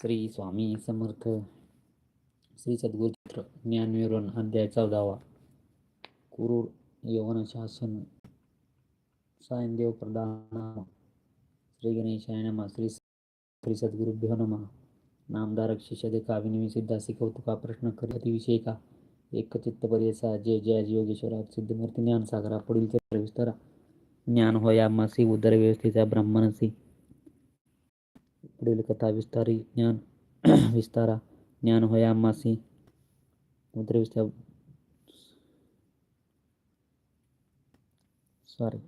श्री स्वामी समर्थ. श्री सद्गुरुचित्र ज्ञानविवरण अध्याय चौदावा. कुरूर यवन शासन सायनदेव प्रधान श्री गणेशाय नमा. श्री श्री सद्गुरुभ्यो नमा. नामधारक शिष्य देखा विनिमी सिद्धासी कौतुका प्रश्न करी का एकचित्त परिसा जय जय योगेश्वरा. सिद्धमूर्ती ज्ञान सागरा पुढील चरित्र विस्तारा. ज्ञान होया मासी उदर व्यवस्थेचा ब्राह्मणसी पुढील कथा विस्तारी ज्ञान विस्तारा ज्ञान होया मासी। उदर सॉरी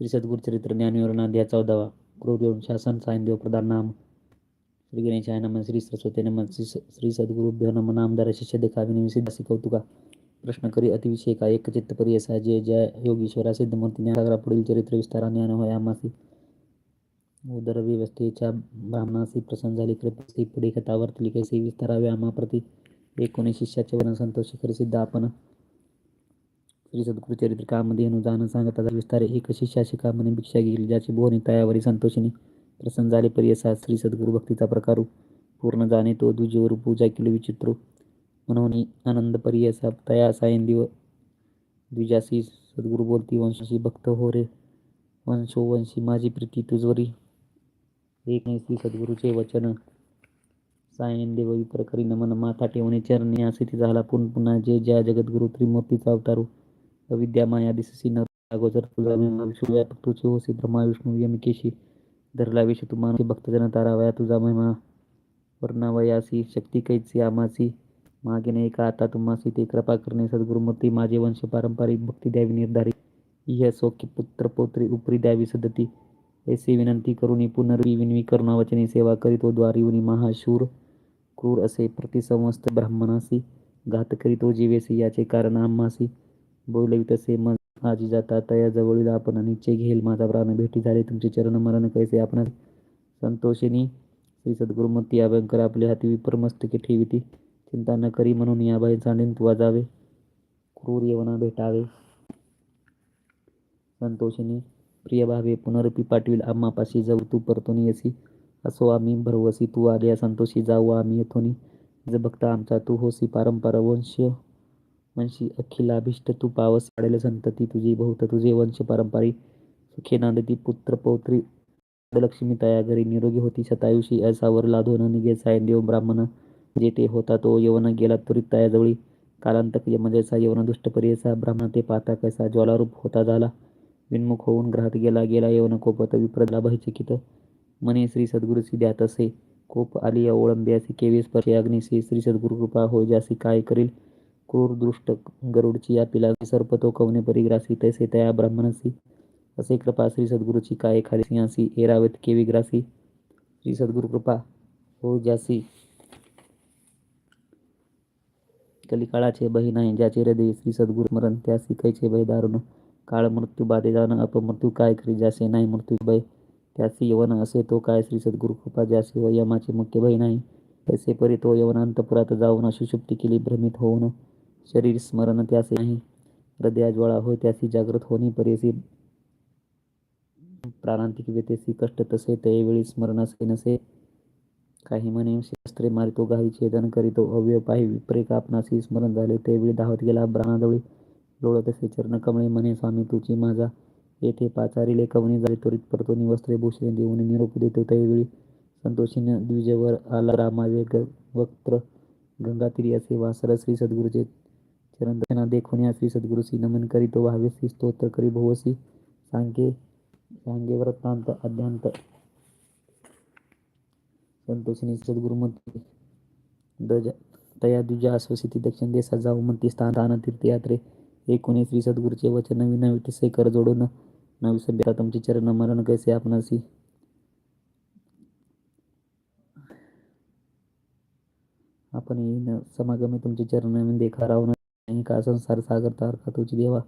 श्री सद्गुरुचरित्र ज्ञानविवरण अध्याय चौदावा गुरुदेव शासन सायनदेव प्रधान नाम। श्री गणेशाय नमन श्री सरस्वती नमन श्री श्री सद्गुरुभ्यो नमः नामदार शिष्य देखाविनी सिद्धासी कौतुका प्रश्न करी अतिविषय का एक चित्त परियसा जे ज्या योगीश्वरा सिद्धमूर्ती ज्ञानागरा पुढील चरित्र विस्तारा ज्ञान होय आमासी उदर व्यवस्थेच्या ब्राह्मणासी प्रसन्न झाली कृपसी पुढे कथावर वर्तली कैसे विस्तारावे आमाप्रती एकोणी शिष्याचे वर्ण संतोष शिखर सिद्ध आपण श्री सद्गुरु चरित्र कामध्ये अनुदान सांगता विस्तारे एक शिष्या शिकामने भिक्षा घेईल ज्याची भोवनी तयावरी संतोषिनी प्रसन्न झाले परियसा श्री सद्गुरु भक्तीचा प्रकारू पूर्ण जाणे तो दुजीवर पूजा केली विचित्र म्हणून आनंद परियसा तया सायंदिव द्विजासी सद्गुरु बोलती वंशी भक्त हो रे। वंशो वंशी माझी प्रीती तुझवरी एक नाही श्री सद्गुरूचे वचन। सायन देव करी नमन माथा ठेवणे चरणे असे झाला पुन पुन्हा जे ज्या जगद्गुरु त्रिमूर्तीचा अवतारू हो। अविद्या माया दिससी न अगोदर तुझा महिमा विश्वव्यापक तुझे होसी ब्रह्मा विष्णू यमिकेशी हो धरला विष तू मानसी भक्तजन तारावया तुझा महिमा। वर्णावयासी शक्ती कैची आमासी। मागे नाही का? आता तुम्हासी ते कृपा करणे सद्गुरुमूर्ती माझे वंश पारंपरिक भक्ती द्यावी निर्धारी इह सौख्य पुत्र पौत्री उपरी द्यावी सदती. ऐसे विनंती करून पुनर्वी करुणावचने सेवा करीत हो, व उनी महाशूर क्रूर असे प्रतिसमस्त ब्राह्मणासी घात करीतो हो, जीवेसी याचे कारण आम्हासी. बोलवी तसे मन आजी जाता तया जवळील आपण निश्चय घेईल माझा प्राण भेटी झाले तुमचे चरण मरण कैसे आपण संतोषिनी श्री सद्गुरुमती अभयंकर आपले हाती विपरमस्तके ठेविती. चिंता न करी म्हणून या बाई चांडीन तू जावे. क्रूर येवना भेटावे. संतोषीने प्रिय भावे पुनरपी पाठविल आम्हापाशी जाऊ तू परतोनी येसी. असो आम्ही भरवसी तू आल्या संतोषी जाऊ आम्ही येथोनी. ज भक्त आमचा तू होसी पारंपरा वंश. वंशी अखिलाभिष्ट तू पावस पाडेल संतती तुझी बहुत तुझे वंश पारंपारी सुखे नांदती पुत्र पौत्री लक्ष्मी तया घरी निरोगी होती. शतायुषी असावर लाधोन निघे सायदेव ब्राह्मण. जेथे होता तो यवन गेला त्वरित तयाजवळी. कालांतक यमजयचा यवन दुष्ट परियसा ब्राह्मण ते पाहता कैसा ज्वालारूप होता झाला. विन्मुख होऊन ग्रहात गेला गेला यवन कोपत विप्रदला भयचकित मने श्री सद्गुरुसी द्यात असे कोप आली ओळंब्यासी केवी स्पर्शे अग्निसी श्री सद्गुरु कृपा होय जासी काय करील. क्रूर दृष्ट गरुडची या पिला सर्प तो कवने परिग्रासी. तैसे तया ब्राह्मणसी. असे कृपा श्री सद्गुरूची काय खाली सिंहासी. एरावेत केवी ग्रासी. श्री सद्गुरु कृपा हो जासी कली काळाचे भय नाही ज्याचे हृदय श्री सद्गुरु मरण त्यासी कैचे भय दारुण. काळ मृत्यू बाधे जाणं अपमृत्यू काय करी ज्यासे नाही मृत्यू भय? त्यासी यवन असे तो काय श्री सद्गुरु कृपा ज्यासे व यमाचे मुख्य भय नाही. तैसे परी तो यवन अंतपुरात जाऊन सुषुप्ती केली भ्रमित होऊन शरीर स्मरण त्यासे नाही. हृदया ज्वाळा होय त्यासी जागृत होणी परेसी प्राणांतिक व्यतेसी कष्ट तसे त्यावेळी स्मरण असे नसे. काही म्हणे शस्त्रे मारितो गाई छेदन करीतो. अवयव पाही विपरे कापनासी स्मरण झाले त्यावेळी धावत गेला ब्राणाजवळी लोळत असे चरण कमळे म्हणे स्वामी तुझी माझा येथे पाचारिले कवणी झाले त्वरित परतो निवस्त्रे भूषणे देऊन निरोप देतो त्यावेळी संतोषीने द्विजवर आला रामावे वक्त्र गंगातीरी असे वासर श्री सद्गुरूचे चरण देखून या श्री सद्गुरुसी नमन करीतो श्री स्तोत्र करी भोवसी सांगे सांगे वृत्तांत अध्यांत. संतोषिनी सद्गुरुमती दजा तया दुजा अस्वसिती दक्षिण देशात जाऊ म्हणते स्थान राहणं तीर्थयात्रे. एकोणीस वी सद्गुरूचे वचन नवी नवी तिसे कर जोडून नवी सभ्यता तुमचे चरण मरण कैसे आपणासी? आपण येईन समागमे तुमचे चरण नवीन देखा राहून नाही का संसार सागर तारखा तुझी देवा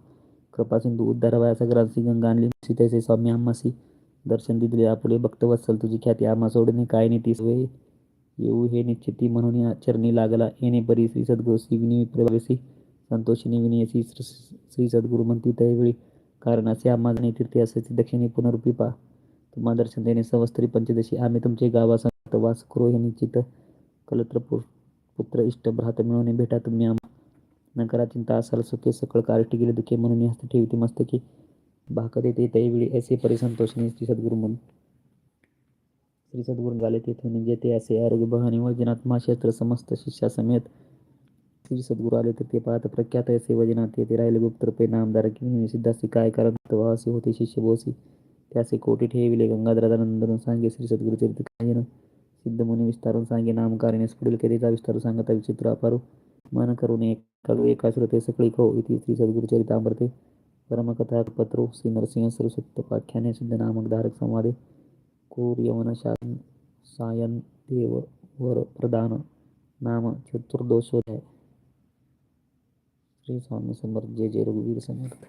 कृपा सिंधू उद्धार वया सगळ्यांची गंगा आणली तैसे स्वामी आम्हासी दर्शन दिले आपले भक्तवत्सल तुझी ख्याती आम्हा सोडणे काय नीती वे येऊ हे निश्चिती म्हणून या चरणी लागला. येणे परी श्री सद्गुरु श्री विनी प्रवेशी संतोषिनी विनयसी श्री सद्गुरू म्हणती त्यावेळी कारण असे आम्हा तीर्थे असे दक्षिणी पुनरुपी पा तुम्हा दर्शन देणे सवस्त्री पंचदशी. आम्ही तुमचे गावासंत वास करो हे निश्चित कलत्र पुत्र इष्ट भ्रात मिळवणे भेटा तुम्ही आम्हा. नकरा चिंता असाल सुखे सकळ कार्टी गेले दुखे म्हणून हस्त ठेवते मस्तकी. भाकत येते त्यावेळी असे परिसंतोषणे श्री सद्गुरु म्हणून. श्री सद्गुरू झाले तेथून जेथे असे आरोग्य भवानी वैजनाथ महाक्षेत्र समस्त शिष्यासमेत श्री सद्गुरू आले तर ते पाहत प्रख्यात असे वैजनाथ येथे राहिले गुप्त रुपये नामदार की सिद्धासी काय करत असे होते शिष्य बोसी. त्यासे कोटी ठेविले? गंगाधरानंदरून सांगे श्री सद्गुरू चरित्र काय सिद्ध मुनी विस्तारून सांगे नामकारिणेस पुढील कधीचा विस्तारू सांगता विचित्र अपारू. मन करून एका एका श्रोते सकळी खो इति श्री सद्गुरू चरितामृते. परमकथा पत्रो श्री नरसिंह सरस्वत्पाख्याने सिद्ध नामक धारक संवादे क्रूर यवन शासन सायन देव वर प्रदान नाम चतुर्दोषोदय श्री स्वामी समर्थ जय जय रघुवीर समर्थ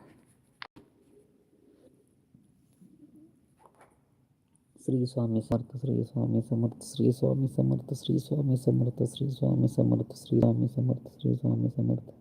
श्री स्वामी समर्थ श्री स्वामी समर्थ श्री स्वामी समर्थ श्री स्वामी समर्थ श्री स्वामी समर्थ श्री स्वामी समर्थ श्री स्वामी समर्थ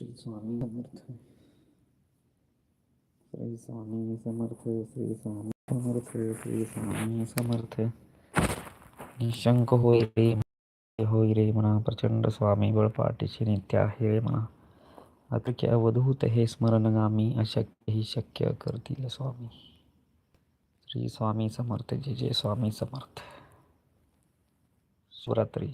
श्री स्वामी समर्थ। श्री स्वामी समर्थ श्री स्वामी समर्थ श्री स्वामी समर्थ। निशंक होय रे होय रे म्हणा प्रचंड स्वामी बळपाठीची नित्य आहे रे म्हणा अतके अवधूत हे स्मरणगामी, अशक्य ही शक्य करतील स्वामी। श्री स्वामी समर्थ, जय जय स्वामी समर्थ। शिवरात्री